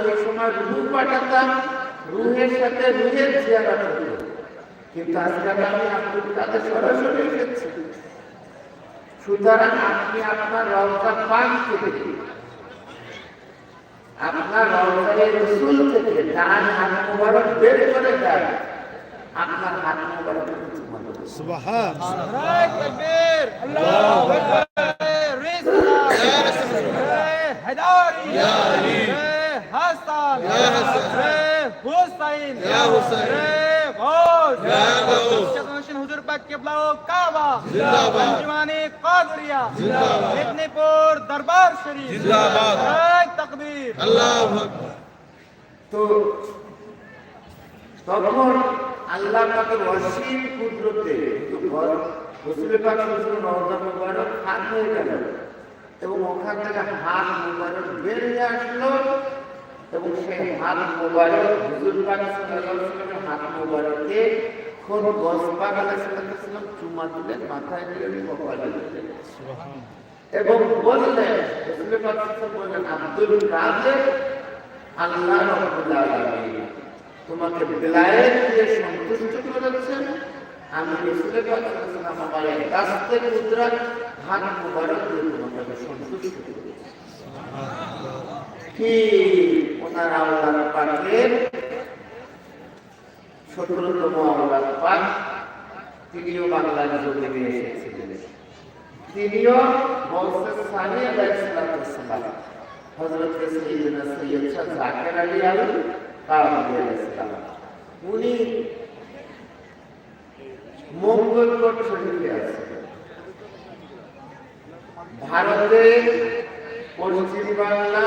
ওই সময় রুহ পাঠাতাম রুহের সাথে রুহের জিয়ারত হতো কিন্তু আজকাল আমি আব্দুল কাদের সরাসরি এসেছি। সুতরাং আপনি আপনার রওজা পান থেকে আপনার রওজায় রসুল থেকে ডান হাত মোবারক বের করে দেন আপনার হাত মোবারক সুবহান আল্লাহু আকবার ইয়া আলী পাকিস্তান। হুসাইন। হুজুর পাক কেবলা ও কাবা। জিন্দাবাদ। জওয়ানি কাদরিয়া। জিন্দাবাদ। এবং ওখান থেকে হাত মুবারক বেরিয়ে আসলো। এবং সেই হাত মুবারক হুজুর পাক সাল্লাল্লাহু আলাইহি ওয়াসাল্লামের হাত মুবারকে খুব গসপাক আলাইহিস সালাম চুমা দিলেন মাথায় দিলেন কপালে দিলেন। এবং বললেন রসুল পাক সাল্লাল্লাহু আলাইহি ওয়াসাল্লাম বললেন আব্দুল কাদের আল্লাহ রাব্বুল আলামিন তোমাকে বিলায়েত দিয়ে সন্তুষ্ট করেছেন আমি রাসূলের পাক সাল্লাল্লাহু আলাইহি ওয়াসাল্লাম আমার এই হাত মুবারক দিয়ে তোমাকে সন্তুষ্ট করেছি কি ওনার আল্লাহ পাকের সতেরোতম আল্লাহ পাক, তিনিও বাংলার জমিনে এসেছিলেন। তিনিও বংশের সানি আলাইহিসসালাম হযরত সাইয়্যিদনা সৈয়দ শাহ জাকির আলী আল আলাইহিসসালাম উনি মঙ্গলকোট শরীফে আছেন। ভারতের পশ্চিম বাংলা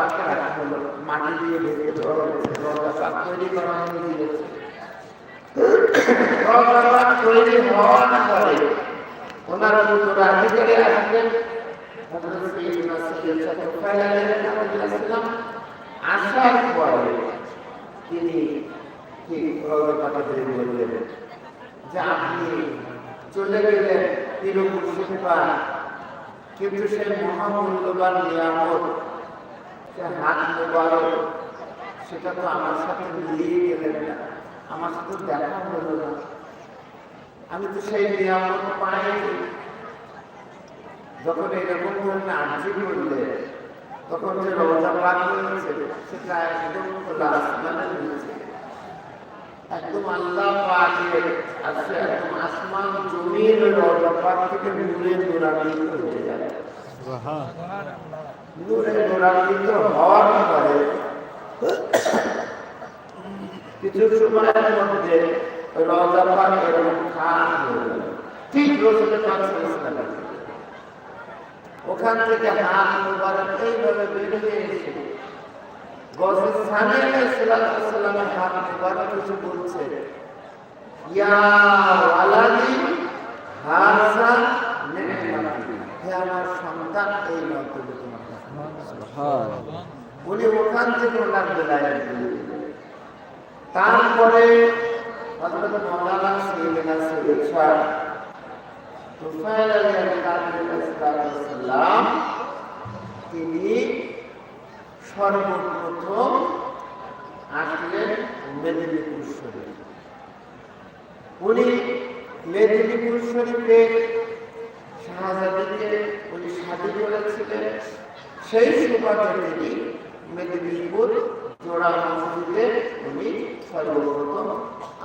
রাখা হলো মাটি দিয়ে পাক তৈরি করা হয়েছিল রওনা পাক তৈরি হওয়ার পরে ওনার পুত্র আধিকারে আসলেন আসার পরে তিনি যে আপনি চলে গেলেন পাক কিন্তু সে মহামূল্যবান নিয়ামত হাত সেটা তো আমার সাথে মিলিয়ে গেলেন না। আমার সাথে দেখা হলো না। আমি তো সেই নিয়ামত পাইনি। যখন এরকম ধরনের আর্জি তখন যে রোজা হয়েছে, সেটা একদম খোলা আসমানের নিচে একদম আল্লাহ পাকের আছে একদম আসমান জমির রওজা পাক থেকে সুবহান কিছু সময়ের মধ্যে রওজা পাক ঠিক রসুল পাক সাল্লাল্লাহু আলাইহি ওয়াসাল্লাম। ওখান থেকে হাত মুবারক এইভাবে বের হয়ে এসে মুবারক এসে বলছে নি'মাতি আমার সন্তান এই নতুন তোমার উনি ওখান থেকে ওনার বেলায় তারপরে হযরত মাওলানা সাইয়েদনা সৈয়দ শাহ তুফাইল আলী কাদের তিনি সর্বপ্রথম আসলেন মেদিনীপুর শরীফ। উনি মেদিনীপুর শরীফে উনি শাদি করেছিলেন সেই সুবাদে তিনি মেদিনীপুর জোড়া মসজিদে উনি সর্বপ্রথম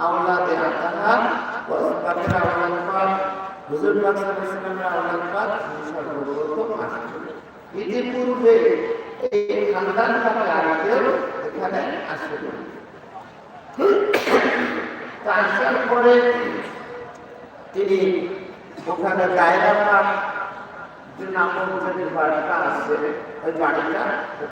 আওলাদে আতাহার ওয়াসপাকের আওলাদ পাক হুজুর পাক ওয়াসাল্লামের আওলাদ পাক সর্বপ্রথম আসলেন ইতিপূর্বে এই খানদান থাকে আর এখানে আসবে না। তা আসার পরে তিনি ওখানে দায়রা নাম যে নাম যে বাড়িটা আছে ওই বাড়িটা